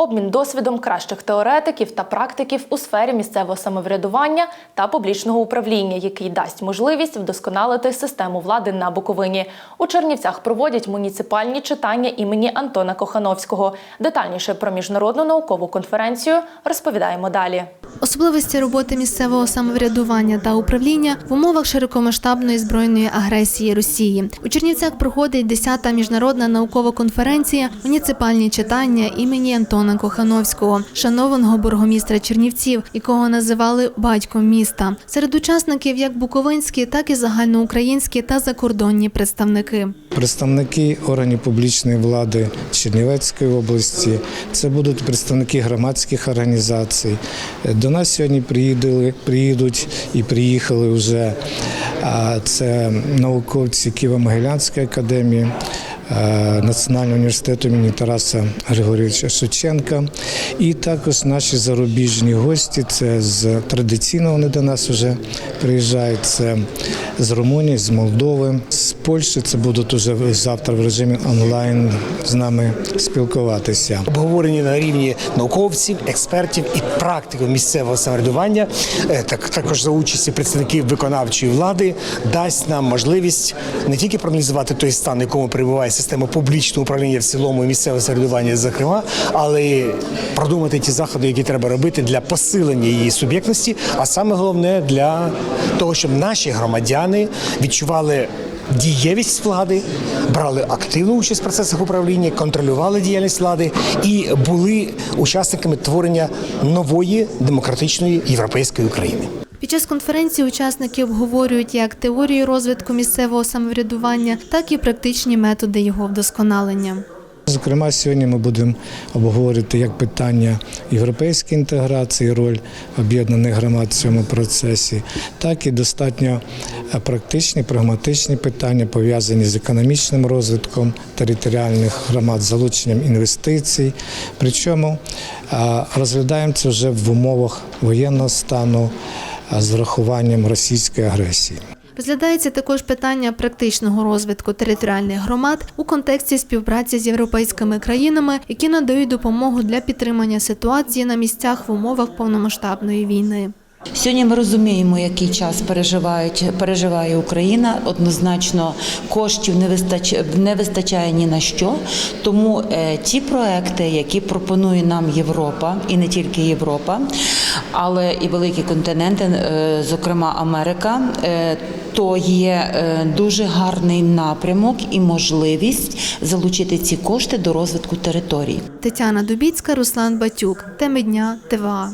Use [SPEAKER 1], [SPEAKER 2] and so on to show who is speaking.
[SPEAKER 1] обмін досвідом кращих теоретиків та практиків у сфері місцевого самоврядування та публічного управління, який дасть можливість вдосконалити систему влади на Буковині. У Чернівцях проводять муніципальні читання імені Антона Кохановського. Детальніше про міжнародну наукову конференцію розповідаємо далі.
[SPEAKER 2] Особливості роботи місцевого самоврядування та управління в умовах широкомасштабної збройної агресії Росії. У Чернівцях проходить 10-та міжнародна наукова конференція «Муніципальні читання імені Антона Кохановського, шанованого бургомістра Чернівців, якого називали батьком міста. Серед учасників як буковинські, так і загальноукраїнські та закордонні представники.
[SPEAKER 3] Представники органів публічної влади Чернівецької області, це будуть представники громадських організацій. До нас сьогодні приїдали, приїдуть і приїхали вже це науковці Києво-Могилянської академії. Е, Національного університету імені Тараса Григорьовича Шевченка. І також наші зарубіжні гості. Це з традиційно вони до нас вже приїжджають. Це з Румунії, з Молдови, з Польщі. Це будуть уже завтра в режимі онлайн з нами спілкуватися.
[SPEAKER 4] обговорені на рівні науковців, експертів і практиків місцевого самоврядування, е, так також за участі представників виконавчої влади, дасть нам можливість не тільки проаналізувати той стан, якому перебуває система публічного управління в цілому і місцевого самоврядування, зокрема, але продумати ті заходи, які треба робити для посилення її суб'єктності, а саме головне для того, щоб наші громадяни відчували дієвість влади, брали активну участь в процесах управління, контролювали діяльність влади і були учасниками творення нової демократичної європейської України.
[SPEAKER 2] Під час конференції учасники обговорюють як теорію розвитку місцевого самоврядування, так і практичні методи його вдосконалення.
[SPEAKER 3] Зокрема, сьогодні ми будемо обговорювати як питання європейської інтеграції, роль об'єднаних громад в цьому процесі, так і достатньо практичні, прагматичні питання, пов'язані з економічним розвитком територіальних громад, залученням інвестицій. Причому розглядаємо це вже в умовах воєнного стану з врахуванням російської агресії.
[SPEAKER 2] Розглядається також питання практичного розвитку територіальних громад у контексті співпраці з європейськими країнами, які надають допомогу для підтримання ситуації на місцях в умовах повномасштабної війни.
[SPEAKER 5] Сьогодні ми розуміємо, який час переживають переживає Україна. Однозначно коштів не вистачає не вистачає ні на що. Тому е, ті проекти, які пропонує нам Європа, і не тільки Європа, але і великі континенти, е, зокрема Америка. Е, то є дуже гарний напрямок і можливість залучити ці кошти до розвитку територій.
[SPEAKER 2] Тетяна Дубіцька, Руслан Батюк. Теми дня ТВА.